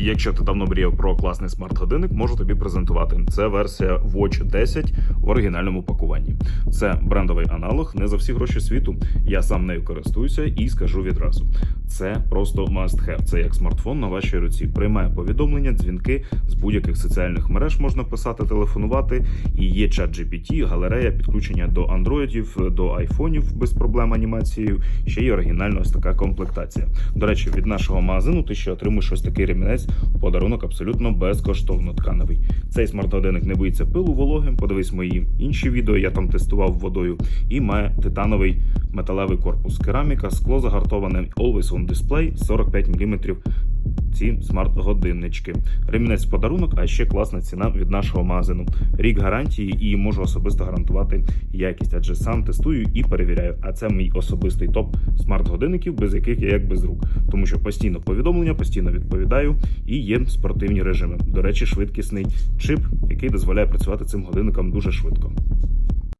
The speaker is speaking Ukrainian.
І якщо ти давно мріяв про класний смарт-годинник, можу тобі презентувати. Це версія Watch 10 в оригінальному пакуванні. Це брендовий аналог, не за всі гроші світу. Я сам нею користуюся і скажу відразу: це просто must have. Це як смартфон на вашій руці. Приймає повідомлення, дзвінки з будь-яких соціальних мереж можна писати, телефонувати. І є чат GPT, галерея, підключення до андроїдів, до айфонів без проблем анімацією. Ще й оригінальна ось така комплектація. До речі, від нашого магазину ти ще отримуєш ось такий ремінець подарунок абсолютно безкоштовно тканевий. Цей смарт-годинник не боїться пилу, вологи. Подивись мої інші відео, я там тестував водою, і має титановий металевий корпус. Кераміка, скло загартоване, Always on Display, 45 мм. Ці смарт-годиннички. Ремінець подарунок, а ще класна ціна від нашого магазину. Рік гарантії і можу особисто гарантувати якість, адже сам тестую і перевіряю. А це мій особистий топ смарт-годинників, без яких я як без рук. Тому що постійно повідомлення, постійно відповідаю і є спортивні режими. До речі, швидкісний чип, який дозволяє працювати цим годинником дуже швидко.